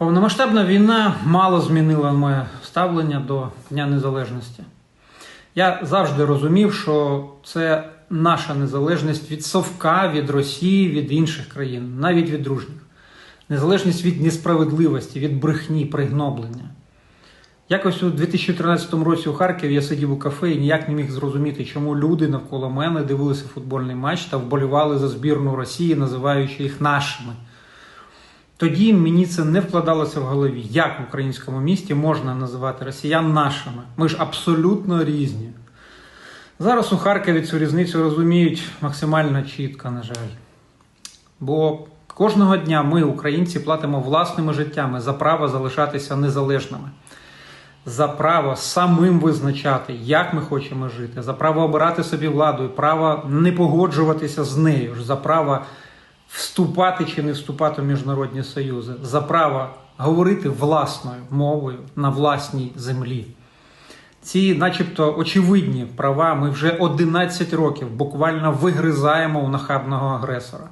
Повномасштабна війна мало змінила моє ставлення до Дня Незалежності. Я завжди розумів, що це наша незалежність від совка, від Росії, від інших країн, навіть від дружніх. Незалежність від несправедливості, від брехні, пригноблення. Якось у 2013 році у Харкові я сидів у кафе і ніяк не міг зрозуміти, чому люди навколо мене дивилися футбольний матч та вболівали за збірну Росії, називаючи їх нашими. Тоді мені це не вкладалося в голові, як в українському місті можна називати росіян нашими. Ми ж абсолютно різні. Зараз у Харкові цю різницю розуміють максимально чітко, на жаль. Бо кожного дня ми, українці, платимо власними життями за право залишатися незалежними, за право самим визначати, як ми хочемо жити, за право обирати собі владу, і право не погоджуватися з нею, за право вступати чи не вступати в міжнародні союзи, за право говорити власною мовою на власній землі. Ці, начебто, очевидні права ми вже 11 років буквально вигризаємо у нахабного агресора.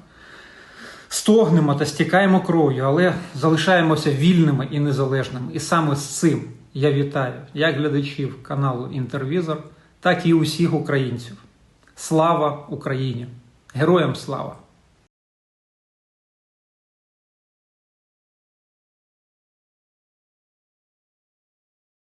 Стогнемо та стікаємо кров'ю, але залишаємося вільними і незалежними. І саме з цим я вітаю як глядачів каналу Інтервізор, так і усіх українців. Слава Україні! Героям слава!